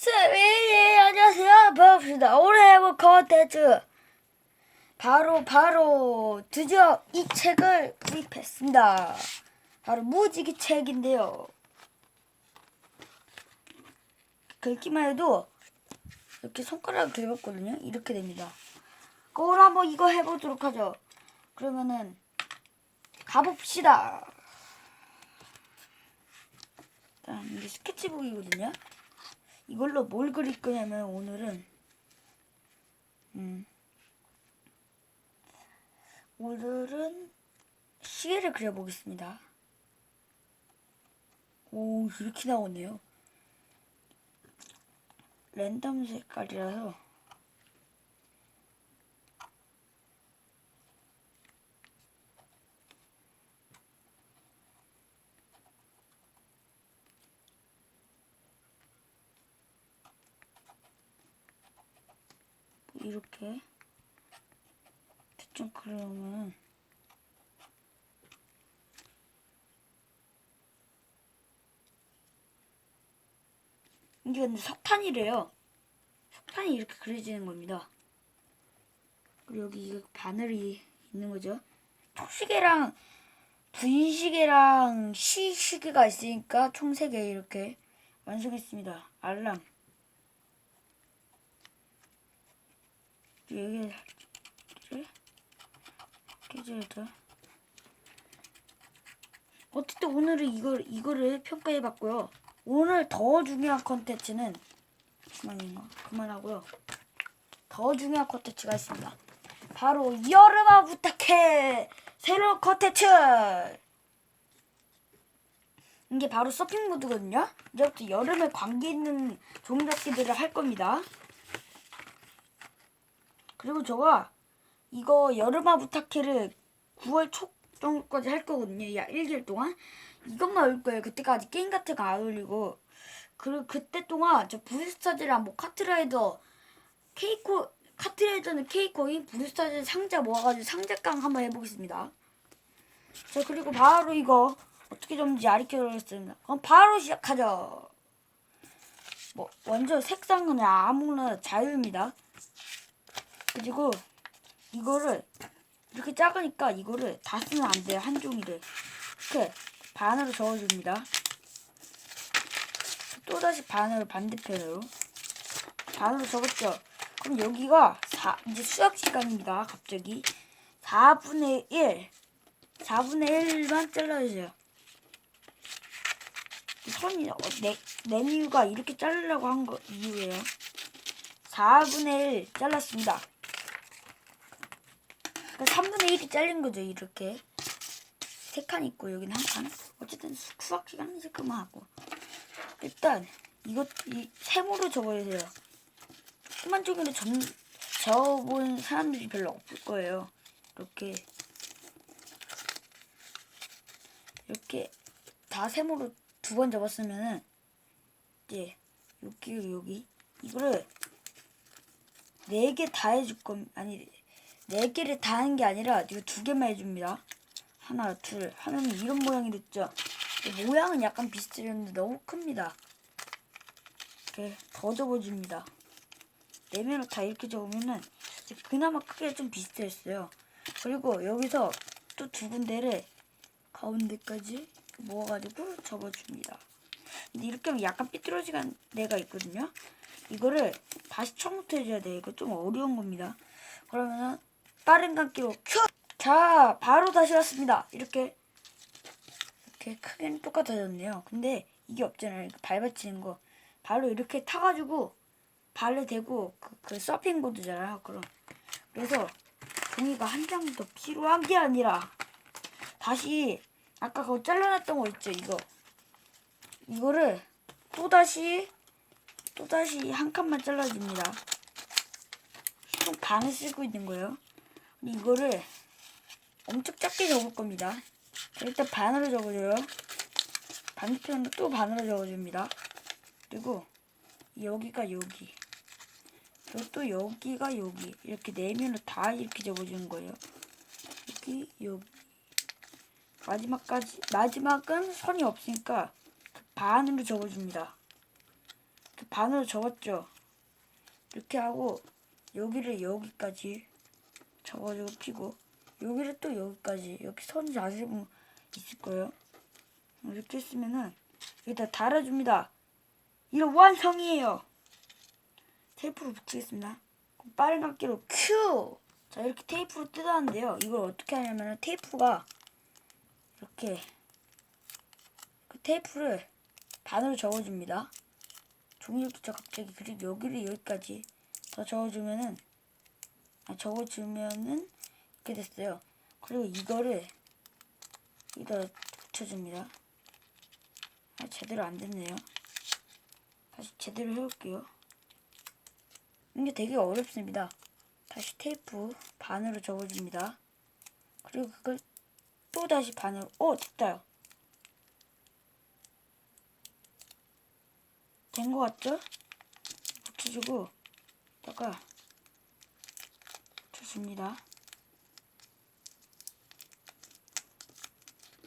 스위리 안녕하세요. 반갑습니다. 오늘 해볼 컨텐츠 바로 바로 드디어 이 책을 구입했습니다. 바로 무지개 책인데요. 긁기만 해도 이렇게 손가락을 긁었거든요. 이렇게 됩니다. 그걸 한번 이거 해보도록 하죠. 그러면은 가봅시다. 일단 이게 스케치북이거든요 이걸로 뭘 그릴 거냐면 오늘은 음 오늘은 시계를 그려보겠습니다. 오 이렇게 나오네요. 랜덤 색깔이라서 이렇게 대충 그러면 이게 근데 석탄이래요. 석탄이 이렇게 그려지는 겁니다. 그리고 여기 바늘이 있는 거죠. 초시계랑 분시계랑 시시계가 있으니까 총 3개 이렇게 완성했습니다. 알람. 여기를 깨져야죠. 어쨌든 오늘은 이걸 이거를 평가해 봤고요. 오늘 더 중요한 컨텐츠는 그만인가 그만하고요. 더 중요한 컨텐츠가 있습니다. 바로 여름아 부탁해 새로운 컨텐츠. 이게 바로 서핑 모드거든요. 이제부터 여름에 관계 있는 종잡기들을 할 겁니다. 그리고 저가 이거 여름아 부탁해를 9월 초 정도까지 할 거거든요. 야, 일주일 동안. 이것만 올 거예요. 그때까지 게임 같은 거 안 올리고. 그리고 그때 동안 저 브루스타즈랑 뭐 카트라이더, 케이코, 카트라이더는 케이코인, 브루스타즈 상자 모아가지고 상자깡 한번 해보겠습니다. 자, 그리고 바로 이거 어떻게 좀지 알려드리겠습니다. 그럼 바로 시작하죠. 뭐, 먼저 색상은 아무나 자유입니다. 그리고 이거를 이렇게 작으니까 이거를 다 쓰면 안 돼요. 한 종이를. 이렇게 반으로 저어줍니다. 또다시 반으로 반대편으로. 반으로 접었죠. 그럼 여기가 4, 이제 수학 시간입니다. 갑자기. 4분의 1 4분의 1만 잘라주세요. 선이 어, 내, 내 이유가 이렇게 자르려고 한 거 이유예요. 4분의 1 잘랐습니다 그러니까 3분의 1이 잘린 거죠, 이렇게. 세 칸 있고, 여기는 한 칸. 어쨌든 수- 수학 시간이지, 그만하고. 일단, 이것, 이, 세모로 적어주세요. 수만 종이로 점, 적어본 사람들이 별로 없을 거예요. 이렇게. 이렇게 다 세모로 두 번 접었으면은, 이제, 여기, 여기. 이거를 네 개 다 해줄 겁니다. 아니, 네 개를 다 하는 게 아니라 이거 두 개만 해줍니다. 하나, 둘 하면 이런 모양이 됐죠. 모양은 약간 비슷했는데 너무 큽니다. 이렇게 더 접어줍니다. 내면으로 다 이렇게 접으면은 그나마 크게 좀 비슷했어요. 그리고 여기서 또 두 군데를 가운데까지 모아가지고 접어줍니다. 근데 이렇게 하면 약간 삐뚤어지는 데가 있거든요. 이거를 다시 처음부터 해줘야 돼요. 이거 좀 어려운 겁니다. 그러면은 빠른 감기로 큐! 자, 바로 다시 왔습니다. 이렇게 이렇게 크기는 똑같아졌네요. 근데 이게 없잖아요. 밟아치는 거. 발로 이렇게 타가지고 발을 대고 그, 그 서핑 보드잖아요. 그럼 그래서 종이가 한 장 더 필요한 게 아니라 다시 아까 그거 잘라놨던 거 있죠. 이거 이거를 또 다시 또 다시 한 칸만 잘라줍니다. 총 반을 쓰고 있는 거예요. 이거를 엄청 작게 접을 겁니다. 일단 반으로 접어줘요. 반대편으로 또 반으로 접어줍니다. 그리고 여기가 여기. 그리고 또 여기가 여기. 이렇게 네 면을 다 이렇게 접어주는 거예요. 여기, 여기. 마지막까지, 마지막은 선이 없으니까 그 반으로 접어줍니다. 이렇게 반으로 접었죠. 이렇게 하고 여기를 여기까지 접어주고 피고 여기를 또 여기까지 이렇게 선 자세 보면 있을 거예요. 이렇게 했으면은 여기다 달아줍니다. 이거 완성이에요. 테이프로 붙이겠습니다. 빠른 각기로 큐! 자 이렇게 테이프로 뜯었는데요. 이걸 어떻게 하냐면 테이프가 이렇게 그 테이프를 반으로 접어줍니다. 종이를 붙여 갑자기 그리고 여기를 여기까지 더 저어주면은 아 저어주면은 이렇게 됐어요. 그리고 이거를 여기다 붙여줍니다. 아 제대로 안 됐네요. 다시 제대로 해볼게요. 이게 되게 어렵습니다. 다시 테이프 반으로 접어줍니다. 그리고 그걸 또 다시 반으로 오 됐다요. 된 것 같죠? 붙여주고 붙여 줍니다.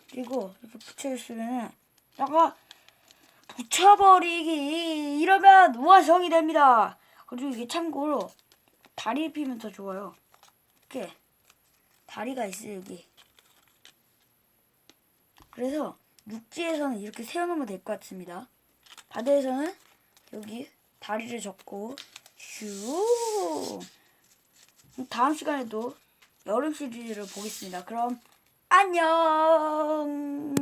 그리고 이렇게 붙여줬으면은 다가 붙여버리기 이러면 완성이 됩니다. 그리고 이게 참고로 다리 피면 더 좋아요. 이렇게 다리가 있어요 여기. 그래서 육지에서는 이렇게 세워놓으면 될 것 같습니다. 바다에서는 여기 다리를 접고 슈. 다음 시간에도 여름 시리즈를 보겠습니다. 그럼 안녕.